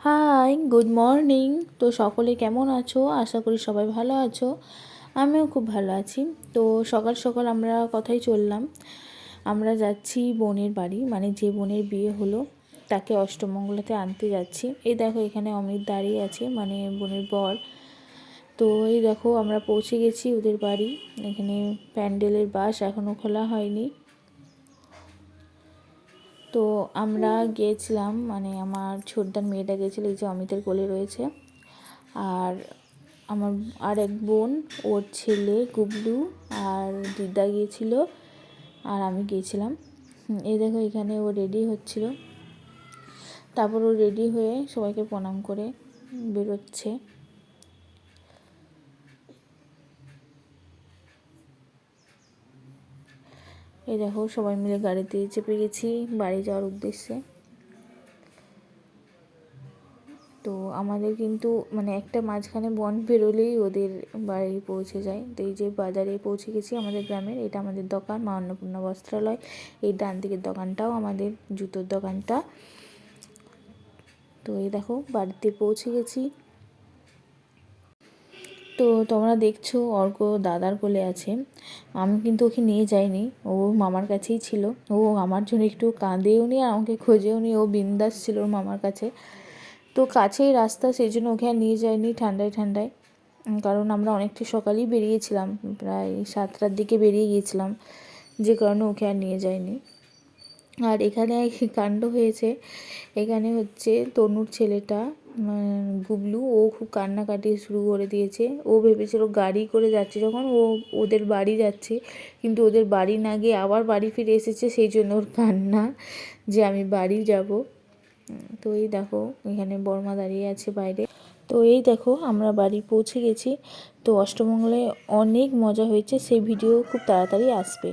Hi good morning তো সকলে কেমন আছো? আশা করি সবাই ভালো আছো। আমিও খুব ভালো আছি। তো সকাল সকাল আমরা কথাই চললাম। আমরা যাচ্ছি বোনের বাড়ি। মানে যে বোনের বিয়ে হলো, তাকে অষ্টমঙ্গলাতে আনতে যাচ্ছি। এই দেখো এখানে অমিত দাঁড়িয়ে আছে মানে বোনের বর। তো এই দেখো আমরা পৌঁছে গেছি ওদের বাড়ি। এখানে প্যান্ডেলের বাস এখনও খোলা হয়নি। তো আমরা গিয়েছিলাম মানে আমার ছোটদার মেয়েটা গেছিল, এই যে অমিতের কোলে রয়েছে। আর আমার আর এক বোন, ওর ছেলে গুবলু আর দিদা গিয়েছিল, আর আমি গিয়েছিলাম। এই দেখো এখানে ও রেডি হচ্ছিল। তারপর ও রেডি হয়ে সবাইকে প্রণাম করে বেরোচ্ছে। এই দেখো সবাই মিলে গাড়িতে চেপে গেছি বাড়ি যাওয়ার উদ্দেশ্যে। তো আমাদের কিন্তু মানে একটা মাঝখানে বন বেরোলেই ওদের বাড়ি পৌঁছে যায়। তো এই যে বাজারে পৌঁছে গেছি আমাদের গ্রামের, এটা আমাদের দোকান, মা অন্নপূর্ণা বস্ত্রালয়। এই ডান দিকের দোকানটাও আমাদের জুতোর দোকানটা। তো এই দেখো বাড়িতে পৌঁছে গেছি। তো তোমরা দেখছ, অর্ক দাদার কোলে আছে। আমি কিন্তু ওকে নিয়ে যাইনি, ও মামার কাছেই ছিল। ও আমার জন্য একটু কাঁদেও নি আর আমাকে খোঁজেও নি, ও বিন্দাস ছিল ওর মামার কাছে। তো কাছেই রাস্তা, সেই জন্য ওকে আর নিয়ে যাইনি ঠান্ডায় ঠান্ডায়। কারণ আমরা অনেকটা সকালেই বেরিয়েছিলাম, প্রায় সাতটার দিকে বেরিয়ে গিয়েছিলাম, যে কারণে ওকে আর নিয়ে যাইনি। আর এখানে কাণ্ড হয়েছে, এখানে হচ্ছে তনুর ছেলেটা গুবলু ও খুব কান্নাকাটি শুরু করে দিয়েছে। ও ভেবেছিল গাড়ি করে যাচ্ছে যখন ও ওদের বাড়ি যাচ্ছে, কিন্তু ওদের বাড়ি না গিয়ে আবার বাড়ি ফিরে এসেছে, সেই জন্য ওর কান্না যে আমি বাড়ি যাব। তো এই দেখো, এখানে বর্মা দাঁড়িয়ে আছে বাইরে। তো এই দেখো, আমরা বাড়ি পৌঁছে গেছি। তো অষ্টমঙ্গলায় অনেক মজা হয়েছে, সেই ভিডিও খুব তাড়াতাড়ি আসবে।